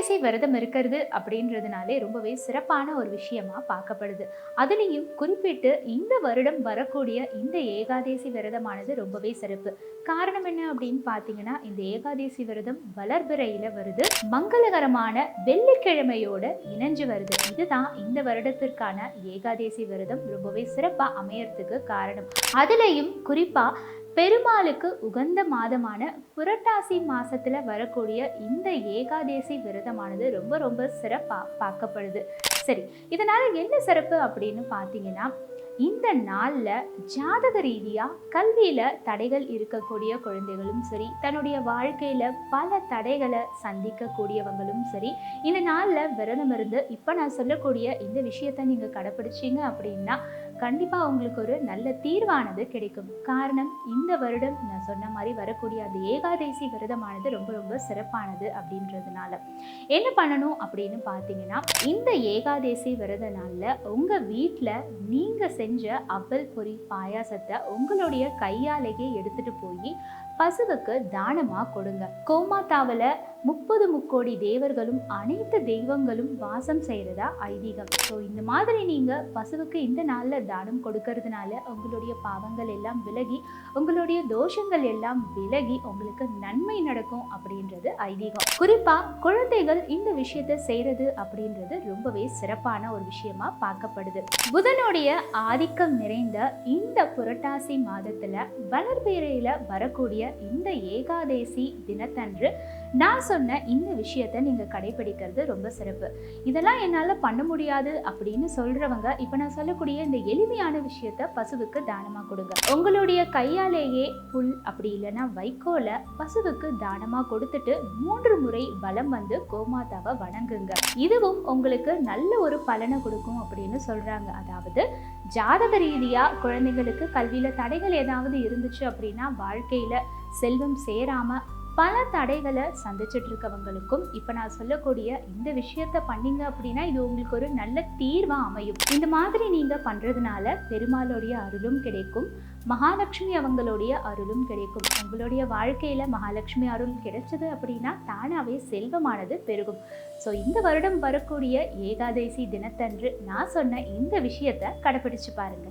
ஏகாதேசி விரதம் இருக்கிறது அப்படின்றதுனாலே ரொம்பவே சிறப்பான ஒரு விஷயமா பார்க்கப்படுது. அதுலேயும் குறிப்பிட்டு இந்த வருடம் வரக்கூடிய இந்த ஏகாதேசி விரதமானது ரொம்பவே சிறப்பு. காரணம் என்ன அப்படின்னு பார்த்தீங்கன்னா இந்த ஏகாதேசி விரதம் வளர்பிறையில் வருது. மங்களகரமான வெள்ளிக்கிழமையோட இணைஞ்சு வருது. இதுதான் இந்த வருடத்திற்கான ஏகாதேசி விரதம் ரொம்பவே சிறப்பாக அமையறதுக்கு காரணம். அதுலேயும் குறிப்பாக பெருமாளுக்கு உகந்த மாதமான புரட்டாசி மாசத்துல வரக்கூடிய இந்த ஏகாதேசி விரதமானது ரொம்ப ரொம்ப சிறப்பா பார்க்கப்படுது. சரி இதனால என்ன சிறப்பு அப்படின்னு பார்த்தீங்கன்னா இந்த நாளில் ஜாதக ரீதியாக கல்வியில் தடைகள் இருக்கக்கூடிய குழந்தைகளும் சரி தன்னுடைய வாழ்க்கையில் பல தடைகளை சந்திக்கக்கூடியவங்களும் சரி இந்த நாளில் விரதம் இருந்து இப்போ நான் சொல்லக்கூடிய இந்த விஷயத்தை நீங்கள் கடைப்பிடிச்சீங்க அப்படின்னா கண்டிப்பாக உங்களுக்கு ஒரு நல்ல தீர்வானது கிடைக்கும். காரணம் இந்த வருடம் நான் சொன்ன மாதிரி வரக்கூடிய அந்த ஏகாதேசி விரதமானது ரொம்ப ரொம்ப சிறப்பானது அப்படின்றதுனால. என்ன பண்ணணும் அப்படின்னு பார்த்தீங்கன்னா இந்த ஏகாதேசி விரத நாளில் உங்கள் வீட்டில் நீங்கள் செஞ்ச அவல் பொரி பாயாசத்தை உங்களுடைய கையாலேயே எடுத்துகிட்டு போய் பசுவுக்கு தானமாக கொடுங்க. கோமாத்தாவில் முப்பது முக்கோடி தேவர்களும் அனைத்து தெய்வங்களும் வாசம் செய்கிறதா ஐதீகம். ஸோ இந்த மாதிரி நீங்கள் பசுவுக்கு இந்த நாளில் தானம் கொடுக்கறதுனால உங்களுடைய பாவங்கள் எல்லாம் விலகி உங்களுடைய தோஷங்கள் எல்லாம் விலகி உங்களுக்கு நன்மை நடக்கும் அப்படின்றது ஐதீகம். குறிப்பாக குழந்தைகள் இந்த விஷயத்தை செய்கிறது அப்படின்றது ரொம்பவே சிறப்பான ஒரு விஷயமா பார்க்கப்படுது. புதனுடைய ஆதிக்கம் நிறைந்த இந்த புரட்டாசி மாதத்தில் வளர்பேரையில் வரக்கூடிய இந்த ஏகாதேசி தினத்தன்று நான் சொன்ன இந்த விஷயத்தை நீங்கள் கடைபிடிக்கிறது ரொம்ப சிறப்பு. இதெல்லாம் என்னால் பண்ண முடியாது அப்படின்னு சொல்றவங்க இப்போ நான் சொல்லக்கூடிய இந்த எளிமையான விஷயத்த பசுவுக்கு தானமாக கொடுங்க. உங்களுடைய கையாலேயே புல் அப்படி இல்லைன்னா வைக்கோல பசுவுக்கு தானமாக கொடுத்துட்டு மூன்று முறை பலம் வந்து கோமாதாவை வணங்குங்க. இதுவும் உங்களுக்கு நல்ல ஒரு பலனை கொடுக்கும் அப்படின்னு சொல்கிறாங்க அதாவது ஜாதக ரீதியாக குழந்தைங்களுக்கு கல்வியில் தடைகள் ஏதாவது இருந்துச்சு அப்படின்னா வாழ்க்கையில் செல்வம் சேராமல் பல தடைகளை சந்திச்சுட்டு இருக்கவங்களுக்கும் இப்போ நான் சொல்லக்கூடிய இந்த விஷயத்த பண்ணீங்க அப்படின்னா இது உங்களுக்கு ஒரு நல்ல தீர்வாக அமையும். இந்த மாதிரி நீங்கள் பண்ணுறதுனால பெருமாளுடைய அருளும் கிடைக்கும் மகாலட்சுமி அவங்களுடைய அருளும் கிடைக்கும். உங்களுடைய வாழ்க்கையில் மகாலட்சுமி அருள் கிடைச்சது அப்படின்னா தானாகவே செல்வமானது பெருகும். ஸோ இந்த வருடம் வரக்கூடிய ஏகாதசி தினத்தன்று நான் சொன்ன இந்த விஷயத்தை கடைபிடிச்சு பாருங்கள்